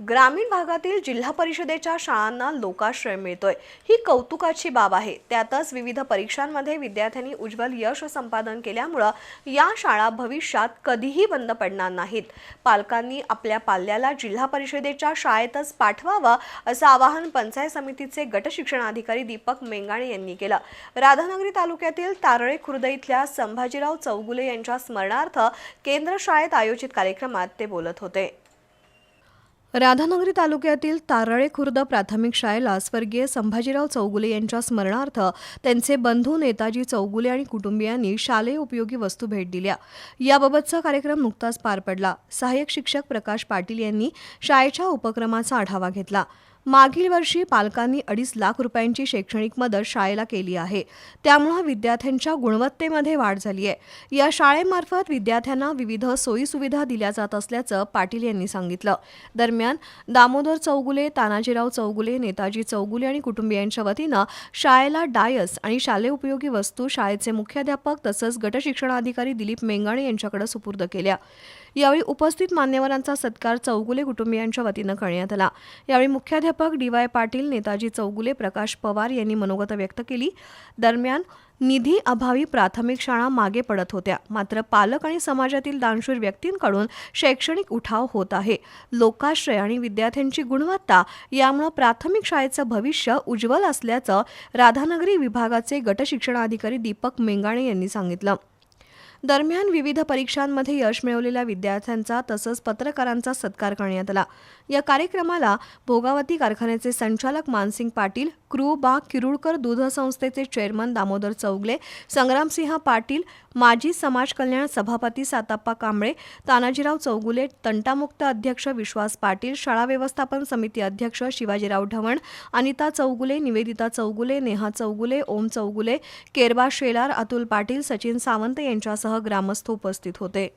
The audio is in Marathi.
ग्रामीण भागातील जिल्हा परिषदेच्या शाळांना लोकाश्रय मिळतोय. ही कौतुकाची बाब आहे. त्यातच विविध परीक्षांमध्ये विद्यार्थ्यांनी उज्ज्वल यश संपादन केल्यामुळं या शाळा भविष्यात कधीही बंद पडणार नाहीत. पालकांनी आपल्या पाल्याला जिल्हा परिषदेच्या शाळेतच पाठवावं असं आवाहन पंचायत समितीचे गटशिक्षणाधिकारी दीपक मेंगाणे यांनी केलं. राधानगरी तालुक्यातील तारळे खुर्द इथल्या संभाजीराव चौगुले यांच्या स्मरणार्थ केंद्र शाळेत आयोजित कार्यक्रमात ते बोलत होते. राधानगरी तालुक्यातील तारळे खुर्द प्राथमिक शाळेला स्वर्गीय संभाजीराव चौगुले यांच्या स्मरणार्थ त्यांचे बंधू नेताजी चौगुले आणि कुटुंबियांनी शालेय उपयोगी वस्तू भेट दिल्या. याबाबतचा कार्यक्रम नुकताच पार पडला. सहाय्यक शिक्षक प्रकाश पाटील यांनी शाळेच्या उपक्रमाचा आढावा घेतला. मागील वर्षी पालकांनी अडीच लाख रुपयांची शैक्षणिक मदत शाळेला केली आहे. त्यामुळे विद्यार्थ्यांच्या गुणवत्तेमध्ये वाढ झाली आहे. या शाळेमार्फत विद्यार्थ्यांना विविध सोयीसुविधा दिल्या जात असल्याचं पाटील यांनी सांगितलं. दरम्यान दामोदर चौगुले तानाजीराव चौगुले नेताजी चौगुले आणि कुटुंबियांच्या वतीनं शाळेला डायस आणि शालेय उपयोगी वस्तू शाळेचे मुख्याध्यापक तसंच गटशिक्षणाधिकारी दिलीप मेंगाणे यांच्याकडे सुपूर्द केल्या. यावेळी उपस्थित मान्यवरांचा सत्कार चौगुले कुटुंबियांच्या वतीनं करण्यात आला. यावेळी मुख्याध्यापक डी वाय पाटील नेताजी चौगुले प्रकाश पवार यांनी मनोगत व्यक्त केली. दरम्यान निधी अभावी प्राथमिक शाळा मागे पडत होत्या. मात्र पालक आणि समाजातील दानशूर व्यक्तींकडून शैक्षणिक उठाव होत आहे. लोकाश्रय आणि विद्यार्थ्यांची गुणवत्ता यामुळे प्राथमिक शाळेचं भविष्य उज्ज्वल असल्याचं राधानगरी विभागाचे गटशिक्षणाधिकारी दीपक मेंगाणे यांनी सांगितलं. दरम्यान विविध परीक्षांमध्ये यश मिळवलेल्या विद्यार्थ्यांचा तसंच पत्रकारांचा सत्कार करण्यात आला. या कार्यक्रमाला भोगावती कारखान्याचे संचालक मानसिंग पाटील क्रू बा किरुळकर दूध संस्थेचे चेअरमन दामोदर चौगले संग्रामसिंह पाटील माजी समाज कल्याण सभापती साताप्पा कांबळे तानाजीराव चौगुले तंटामुक्त अध्यक्ष विश्वास पाटील शाळा व्यवस्थापन समिती अध्यक्ष शिवाजीराव ढवण अनिता चौगुले निवेदिता चौगुले नेहा चौगुले ओम चौगुले केरबा शेलार अतुल पाटील सचिन सावंत यांच्यासह ग्रामस्थ उपस्थित होते.